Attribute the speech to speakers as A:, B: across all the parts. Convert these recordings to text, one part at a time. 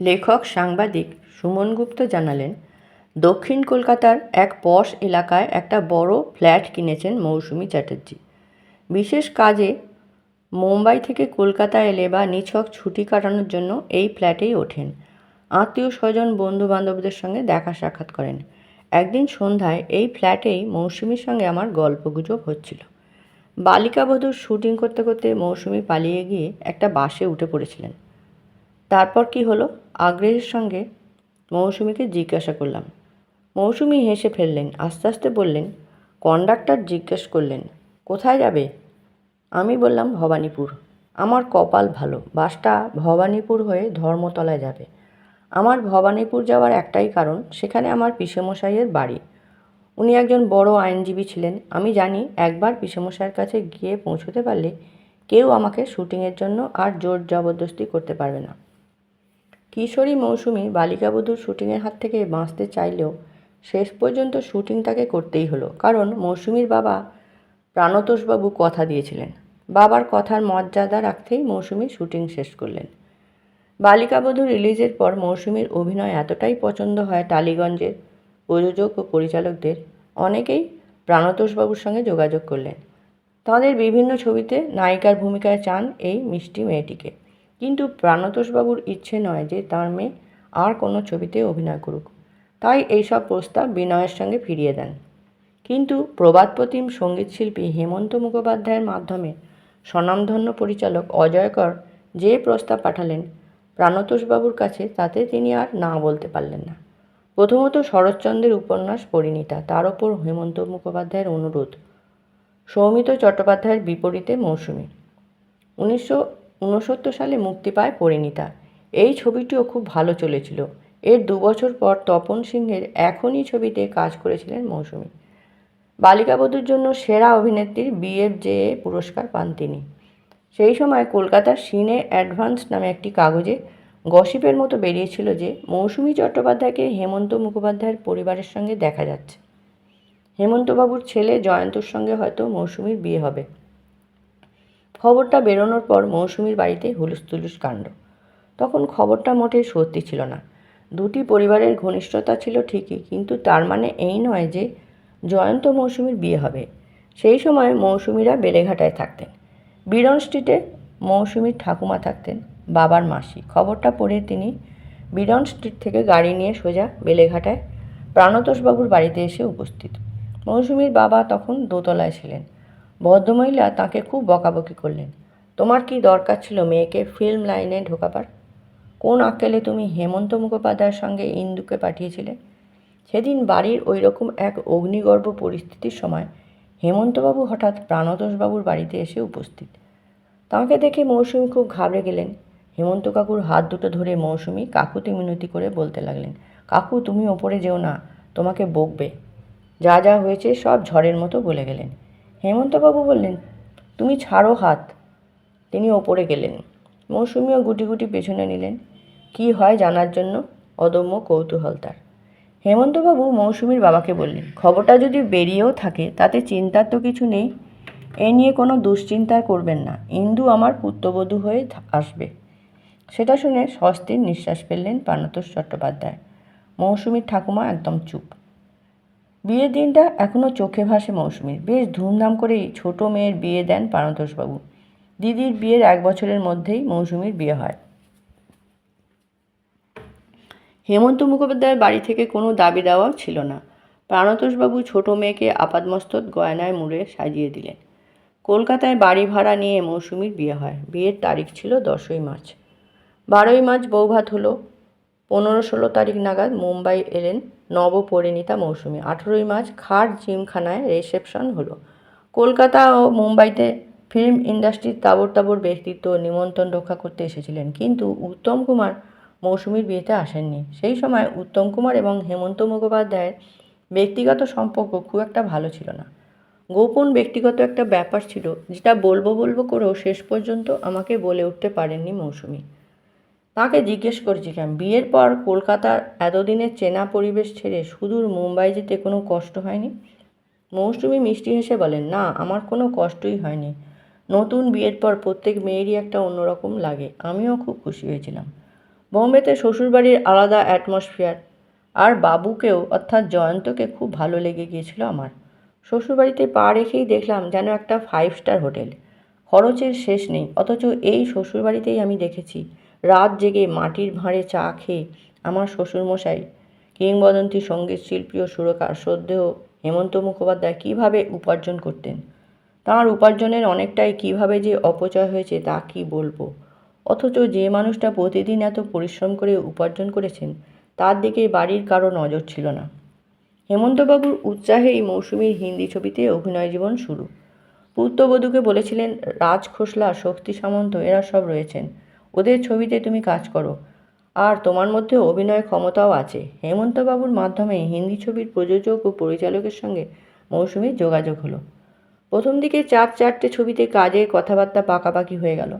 A: লেখক, সাংবাদিক সুমন গুপ্ত জানালেন, দক্ষিণ কলকাতার এক পশ এলাকায় একটা বড় ফ্ল্যাট কিনেছেন মৌসুমি চ্যাটার্জি। বিশেষ কাজে মুম্বাই থেকে কলকাতা এলে বা নিছক ছুটি কাটানোর জন্য এই ফ্ল্যাটেই ওঠেন। আত্মীয় স্বজন বন্ধু বান্ধবদের সঙ্গে দেখা সাক্ষাৎ করেন। একদিন সন্ধ্যায় এই ফ্ল্যাটেই মৌসুমির সঙ্গে আমার গল্পগুজব হচ্ছিল। বালিকাবধূর শুটিং করতে করতে মৌসুমি পালিয়ে গিয়ে একটা বাসে উঠে পড়েছিলেন। তারপর কি হলো? আগ্রহের সঙ্গে মৌসুমীকে জিজ্ঞাসা করলাম। মৌসুমী হেসে ফেললেন, আস্তে আস্তে বললেন, কন্ডাক্টর জিজ্ঞেস করলেন, কোথায় যাবে? আমি বললাম, ভবানীপুর। আমার কপাল ভালো, বাসটা ভবানীপুর হয়ে ধর্মতলায় যাবে। আমার ভবানীপুর যাওয়ার একটাই কারণ, সেখানে আমার পিসেমশাইয়ের বাড়ি। উনি একজন বড় আইনজীবী ছিলেন। আমি জানি, একবার পিসেমশাইয়ের কাছে গিয়ে পৌঁছতে পারলে কেউ আমাকে শুটিংয়ের জন্য আর জোর জবরদস্তি করতে পারবে না। কিশোরী মৌসুমি বালিকাবধূর শুটিংয়ের হাত থেকে বাঁচতে চাইলেও শেষ পর্যন্ত শুটিং তাকে করতেই হলো। কারণ মৌসুমির বাবা প্রাণতোষবাবু কথা দিয়েছিলেন। বাবার কথার মর্যাদা রাখতেই মৌসুমি শুটিং শেষ করলেন। বালিকাবধূ রিলিজের পর মৌসুমীর অভিনয় এতটাই পছন্দ হয় টালিগঞ্জের প্রযোজক ও পরিচালকদের, অনেকেই প্রাণতোষবাবুর সঙ্গে যোগাযোগ করলেন। তাঁদের বিভিন্ন ছবিতে নায়িকার ভূমিকায় চান এই মিষ্টি মেয়েটিকে। কিন্তু প্রাণতোষবাবুর ইচ্ছে নয় যে তার মেয়ে আর কোনো ছবিতে অভিনয় করুক। তাই এইসব প্রস্তাব বিনয়ের সঙ্গে ফিরিয়ে দেন। কিন্তু প্রবাদপ্রতিম সঙ্গীতশিল্পী হেমন্ত মুখোপাধ্যায়ের মাধ্যমে স্বনামধন্য পরিচালক অজয়কর যে প্রস্তাব পাঠালেন, প্রাণতোষবাবুর কাছে তাতে তিনি আর না বলতে পারলেন না। প্রথমত শরৎচন্দ্রের উপন্যাস পরিণীতা, তার ওপর হেমন্ত মুখোপাধ্যায়ের অনুরোধ। সৌমিত চট্টোপাধ্যায়ের বিপরীতে মৌসুমী। উনিশশো উনসত্তর সালে মুক্তি পায় পরিণীতা। এই ছবিটিও খুব ভালো চলেছিল। এর দু বছর পর তপন সিংহের এখনই ছবিতে কাজ করেছিলেন মৌসুমী। বালিকাবধূর জন্য সেরা অভিনেত্রীর বিএফজেএ পুরস্কার পান তিনি। সেই সময় কলকাতার সিনে অ্যাডভান্স নামে একটি কাগজে গসিপের মতো বেরিয়েছিল যে মৌসুমী চট্টোপাধ্যায়কে হেমন্ত মুখোপাধ্যায়ের পরিবারের সঙ্গে দেখা যাচ্ছে। হেমন্তবাবুর ছেলে জয়ন্তর সঙ্গে হয়তো মৌসুমীর বিয়ে হবে। খবরটা বেরোনোর পর মৌসুমীর বাড়িতে হুলুস তুলুস কাণ্ড। তখন খবরটা মোটেই সত্যি ছিল না। দুটি পরিবারের ঘনিষ্ঠতা ছিল ঠিকই, কিন্তু তার মানে এই নয় যে জয়ন্ত মৌসুমীর বিয়ে হবে। সেই সময় মৌসুমীরা বেলেঘাটায় থাকতেন। বিরন স্ট্রিটে মৌসুমীর ঠাকুমা থাকতেন, বাবার মাসি। খবরটা পড়ে তিনি বিরন স্ট্রিট থেকে গাড়ি নিয়ে সোজা বেলেঘাটায় প্রাণতোষবাবুর বাড়িতে এসে উপস্থিত। মৌসুমীর বাবা তখন দোতলায় ছিলেন। ভদ্রমহিলা তাকে খুব বকাবকি করলেন। তোমার কি দরকার ছিল মেয়েকে ফিল্ম লাইনে ঢোকাবার? কোন আক্কেলে তুমি হেমন্ত মুখোপাধ্যায়ের সঙ্গে ইন্দুকে পাঠিয়েছিলে? সেদিন বাড়ির ওই রকম এক অগ্নিগর্ভ পরিস্থিতির সময় হেমন্তবাবু হঠাৎ প্রাণতোষবাবুর বাড়িতে এসে উপস্থিত। তাঁকে দেখে মৌসুমি খুব ঘাবড়ে গেলেন। হেমন্ত কাকুর হাত দুটো ধরে মৌসুমি কাকুতি মিনতি করে বলতে লাগলেন, কাকু, তুমি ওপরে যেও না, তোমাকে বকবে। যা যা হয়েছে সব ঝড়ের মতো বলে গেলেন। হেমন্তবাবু বললেন, তুমি ছাড়ো হাত। তিনি ওপরে গেলেন। মৌসুমিও গুটি গুটি পেছনে নিলেন। কি হয় জানার জন্য? অদম্য কৌতূহল তার। হেমন্তবাবু মৌসুমীর বাবাকে বললেন, খবরটা যদি বেরিয়েও থাকে, তাতে চিন্তার তো কিছু নেই। এ নিয়ে কোনো দুশ্চিন্তা করবেন না। ইন্দু আমার পুত্রবধূ হয়ে আসবে। সেটা শুনে স্বস্তির নিঃশ্বাস ফেললেন প্রাণতোষ চট্টোপাধ্যায়। মৌসুমীর ঠাকুমা একদম চুপ। বিয়ের দিনটা এখনও চোখে ভাসে মৌসুমীর বেশ ধুমধাম করেই ছোট মেয়ের বিয়ে দেন প্রাণতোষবাবু দিদির বিয়ের এক বছরের মধ্যেই মৌসুমীর বিয়ে হয়। হেমন্ত মুখোপাধ্যায়ের বাড়ি থেকে কোনো দাবি দেওয়াও ছিল না। প্রাণতোষবাবু ছোট মেয়েকে আপাদমস্তক গয়নায় মুড়ে সাজিয়ে দিলেন। কলকাতায় বাড়ি ভাড়া নিয়ে মৌসুমীর বিয়ে হয়। বিয়ের তারিখ ছিল দশই মার্চ। বারোই মার্চ বৌভাত হলো। পনেরো ষোলো তারিখ নাগাদ মুম্বাই এলেন নবপরিণীতা মৌসুমী। আঠেরোই মার্চ খাট জিমখানায় রিসেপশন হলো। কলকাতা ও মুম্বাইতে ফিল্ম ইন্ডাস্ট্রির তাবর তাবর ব্যক্তিত্ব নিমন্ত্রণ রক্ষা করতে এসেছিলেন। কিন্তু উত্তম কুমার মৌসুমীর বিয়েতে আসেননি। সেই সময় উত্তম কুমার এবং হেমন্ত মুখোপাধ্যায়ের ব্যক্তিগত সম্পর্ক খুব একটা ভালো ছিল না। গোপন ব্যক্তিগত একটা ব্যাপার ছিল, যেটা বলব বলব করেও শেষ পর্যন্ত আমাকে বলে উঠতে পারেননি মৌসুমী। তাকে জিজ্ঞেস করেছিলাম বিয়ের পর কলকাতার এতদিনের চেনা পরিবেশ ছেড়ে সুদূর মুম্বাই যেতে কোনো কষ্ট হয়নি? মৌসুমি মিষ্টি হেসে বলেন, না, আমার কোনো কষ্টই হয়নি। নতুন বিয়ের পর প্রত্যেক মেয়েরই একটা অন্যরকম লাগে। আমিও খুব খুশি হয়েছিলাম। বোম্বেতে শ্বশুরবাড়ির আলাদা অ্যাটমসফিয়ার। আর বাবুকেও, অর্থাৎ জয়ন্তকে খুব ভালো লেগে গিয়েছিল আমার। শ্বশুরবাড়িতে পা রেখেই দেখলাম যেন একটা ফাইভ স্টার হোটেল। খরচের শেষ নেই, অথচ এই শ্বশুরবাড়িতেই আমি দেখেছি। রাত জেগে মাটির ভাঁড়ে চা খেয়ে আমার শ্বশুরমশাই, কিংবদন্তি সংগীত শিল্পী ও সুরকার শ্রদ্ধেয় হেমন্ত মুখোপাধ্যায় কীভাবে উপার্জন করতেন? তাঁর উপার্জনের অনেকটাই কীভাবে যে অপচয় হয়েছে তা কি বলব? অথচ যে মানুষটা প্রতিদিন এত পরিশ্রম করে উপার্জন করেছেন, তার দিকে বাড়ির কারও নজর ছিল না। হেমন্তবাবুর উৎসাহেই মৌসুমীর হিন্দি ছবিতে অভিনয় জীবন শুরু। পুত্রবধূকে বলেছিলেন, রাজ খোসলা, শক্তি সামন্ত, এরা সব রয়েছেন। ওদের ছবিতে তুমি কাজ করো। আর তোমার মধ্যে অভিনয় ক্ষমতাও আছে। হেমন্তবাবুর মাধ্যমে হিন্দি ছবির প্রযোজক ও পরিচালকের সঙ্গে মৌসুমীর যোগাযোগ হলো। প্রথম দিকে চার চারটে ছবিতে কাজের কথাবার্তা পাকাপাকি হয়ে গেল।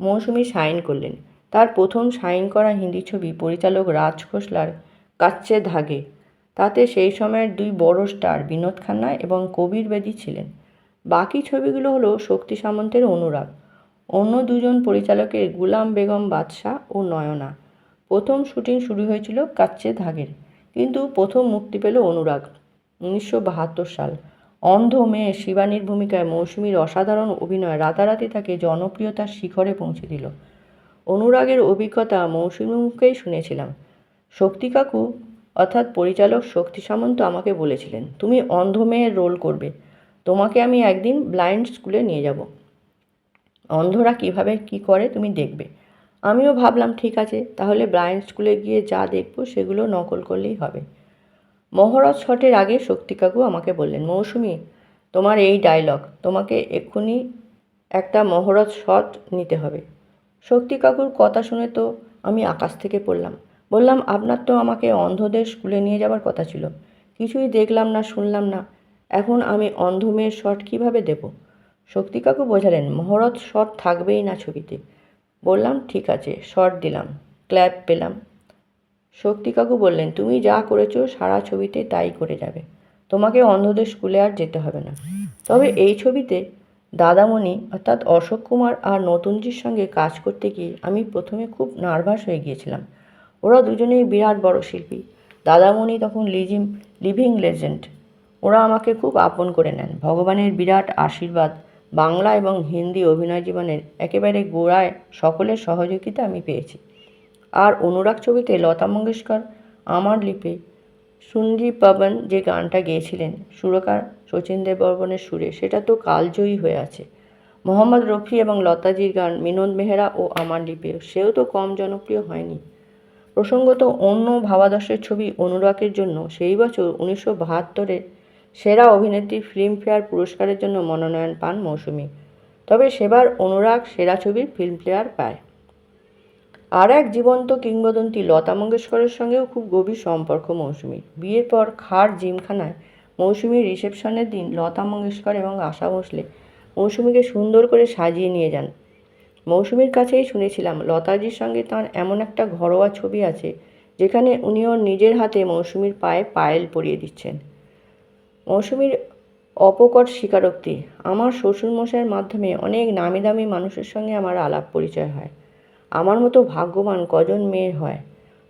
A: মৌসুমী সাইন করলেন। তার প্রথম সাইন করা হিন্দি ছবি পরিচালক রাজ খোসলার কাচ্চে ধাগে। তাতে সেই সময়ের দুই বড় স্টার বিনোদ খান্না এবং কবির বেদি ছিলেন। বাকি ছবিগুলো হলো শক্তি সামন্তের অনুরাগ। অন্য দুজন পরিচালকের গুলাম বেগম বাদশাহ ও নয়না। প্রথম শুটিং শুরু হয়েছিল কাচ্চে ধাগের, কিন্তু প্রথম মুক্তি পেল অনুরাগ, উনিশশো বাহাত্তর সাল। অন্ধ মেয়ে শিবানীর ভূমিকায় মৌসুমীর অসাধারণ অভিনয় রাতারাতি তাকে জনপ্রিয়তার শিখরে পৌঁছে দিল। অনুরাগের অভিজ্ঞতা মৌসুমী মুখেই শুনেছিলাম। শক্তি কাকু, অর্থাৎ পরিচালক শক্তি সামন্ত আমাকে বলেছিলেন, তুমি অন্ধ মেয়ের রোল করবে। তোমাকে আমি একদিন ব্লাইন্ড স্কুলে নিয়ে যাব। অন্ধরা কীভাবে কি করে তুমি দেখবে। আমিও ভাবলাম, ঠিক আছে, তাহলে ব্লাইন্ড স্কুলে গিয়ে যা দেখব সেগুলো নকল করলেই হবে। মহরত শটের আগে শক্তি কাকু আমাকে বললেন, মৌসুমি, তোমার এই ডায়লগ তোমাকে এক্ষুনি একটা মহরত শট নিতে হবে। শক্তি কাকুর কথা শুনে তো আমি আকাশ থেকে পড়লাম। বললাম, আপনার তো আমাকে অন্ধদের স্কুলে নিয়ে যাওয়ার কথা ছিল। কিছুই দেখলাম না, শুনলাম না। এখন আমি অন্ধ মেয়ের শট কীভাবে দেব? শক্তি কাকু বোঝালেন, মহরত শট থাকবেই না ছবিতে। বললাম, ঠিক আছে, শট দিলাম, ক্ল্যাপ পেলাম। শক্তি কাকু বললেন, তুমি যা করেছ সারা ছবিতে তাই করে যাবে। তোমাকে অন্ধদের স্কুলে আর যেতে হবে না। তবে এই ছবিতে দাদামণি, অর্থাৎ অশোক কুমার আর নতুনজির সঙ্গে কাজ করতে গিয়ে আমি প্রথমে খুব নার্ভাস হয়ে গিয়েছিলাম। ওরা দুজনেই বিরাট বড় শিল্পী। দাদামণি তখন লিজিম, লিভিং লেজেন্ড। ওরা আমাকে খুব আপন করে নেন। ভগবানের বিরাট আশীর্বাদ বাংলা এবং হিন্দি অভিনয় জীবনের একেবারে গোড়ায় সকলের সহযোগিতা আমি পেয়েছি। আর অনুরাগ ছবিতে লতা মঙ্গেশকর, আমার লিপে সঞ্জীব পাবন যে গানটা গেয়েছিলেন, সুরকার শচীন দেব বর্মনের সুরে, সেটা তো কালজয়ী হয়ে আছে। মোহাম্মদ রফি এবং লতাজির গান বিনোদ মেহরা ও আমার লিপে, সেও তো কম জনপ্রিয় হয়নি। প্রসঙ্গত অন্য ভাবাদর্শের ছবি অনুরাগের জন্য, সেই বছর উনিশশো বাহাত্তরে সেরা অভিনেত্রী ফিল্মফেয়ার পুরস্কারের জন্য মনোনয়ন পান মৌসুমী, তবে সেবার অনুরাগ সেরা ছবির ফিল্মফেয়ার পায়। আর এক জীবন্ত কিংবদন্তি লতা মঙ্গেশকরের সঙ্গেও খুব গভীর সম্পর্ক মৌসুমীর। বিয়ের পর খার জিমখানায় মৌসুমীর রিসেপশনের দিন লতা মঙ্গেশকর এবং আশা ভোসলে মৌসুমীকে সুন্দর করে সাজিয়ে নিয়ে যান। মৌসুমীর কাছেই শুনেছিলাম, লতাজির সঙ্গে তার এমন একটা ঘরোয়া ছবি আছে, যেখানে উনি ওর নিজের হাতে মৌসুমীর পায়ে পায়েল পরিয়ে দিচ্ছেন। মৌসুমীর অপকট স্বীকারোক্তি। আমার শ্বশুরমশাইয়ের মাধ্যমে অনেক নামি দামি মানুষের সঙ্গে আমার আলাপ পরিচয় হয়। আমার মতো ভাগ্যবান কজন মেয়ের হয়?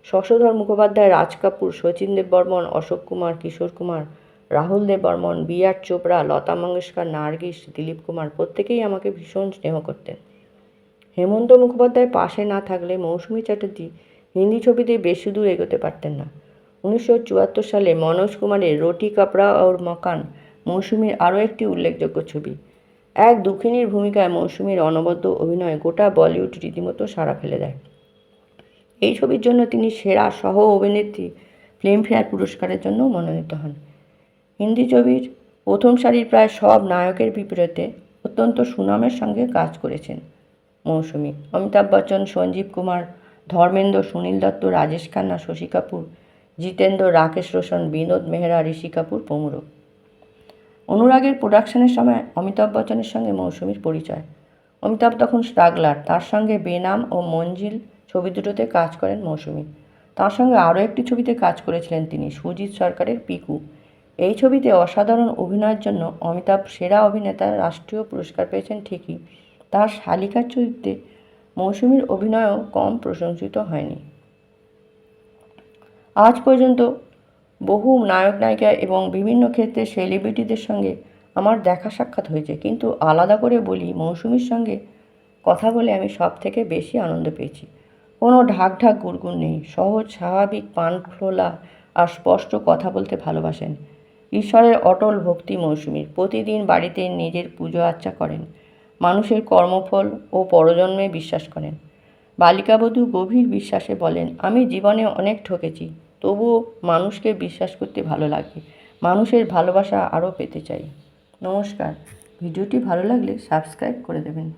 A: শশধর মুখোপাধ্যায়, রাজ কাপুর শচীন দেব বর্মন অশোক কুমার, কিশোর কুমার, রাহুল দেব বর্মন বি আর চোপড়া, লতা মঙ্গেশকর, নার্গিস, দিলীপ কুমার প্রত্যেকেই আমাকে ভীষণ স্নেহ করতেন। হেমন্ত মুখোপাধ্যায় পাশে না থাকলে মৌসুমী চ্যাটার্জি হিন্দি ছবিতে বেশি দূর এগোতে পারতেন না। উনিশশো চুয়াত্তর সালে মনোজ কুমারের রোটি, কাপড়া ওর মকান মৌসুমীর আরও একটি উল্লেখযোগ্য ছবি। এক দুঃখিনীর ভূমিকায় মৌসুমীর অনবদ্য অভিনয় গোটা বলিউড রীতিমতো সাড়া ফেলে দেয়। এই ছবির জন্য তিনি সেরা সহ অভিনেত্রী ফিল্মফেয়ার পুরস্কারের জন্য মনোনীত হন। হিন্দি ছবির প্রথম সারির প্রায় সব নায়কের বিপরীতে অত্যন্ত সুনামের সঙ্গে কাজ করেছেন মৌসুমী। অমিতাভ বচ্চন, সঞ্জীব কুমার, ধর্মেন্দ্র, সুনীল দত্ত, রাজেশ খান্না, শশী কাপুর জিতেন্দ্র, রাকেশ রোশন, বিনোদ মেহরা, ঋষি কাপুর, প্রমুখ। অনুরাগের প্রোডাকশনের সময় অমিতাভ বচ্চনের সঙ্গে মৌসুমীর পরিচয়। অমিতাভ তখন স্ট্রাগলার তার সঙ্গে বেনাম ও মঞ্জিল ছবি দুটোতে কাজ করেন মৌসুমী। তার সঙ্গে আরও একটি ছবিতে কাজ করেছিলেন তিনি, সুজিত সরকারের পিকু। এই ছবিতে অসাধারণ অভিনয়ের জন্য অমিতাভ সেরা অভিনেতার রাষ্ট্রীয় পুরস্কার পেয়েছেন ঠিকই। তার শালিকার চরিত্রে মৌসুমীর অভিনয়ও কম প্রশংসিত হয়নি। আজ পর্যন্ত বহু নায়ক, নায়িকা এবং বিভিন্ন ক্ষেত্রে সেলিব্রিটিদের সঙ্গে আমার দেখা সাক্ষাৎ হয়েছে। কিন্তু আলাদা করে বলি, মৌসুমীর সঙ্গে কথা বলে আমি সব থেকে বেশি আনন্দ পেয়েছি। কোনো ঢাক ঢাক গুড়গুড় নেই, সহজ, স্বাভাবিক, পান খোলা আর স্পষ্ট কথা বলতে ভালোবাসেন। ঈশ্বরের অটল ভক্তি মৌসুমীর, প্রতিদিন বাড়িতে নিজের পুজো আর্চা করেন, মানুষের কর্মফল ও পরজন্মে বিশ্বাস করেন। বালিকাবধূ গভীর বিশ্বাসে বলেন, আমি জীবনে অনেক ঠকেছি, তবুও মানুষকে বিশ্বাস করতে ভালো লাগে। মানুষের ভালোবাসা আরও পেতে চাই। নমস্কার। ভিডিওটি ভালো লাগলে সাবস্ক্রাইব করে দেবেন।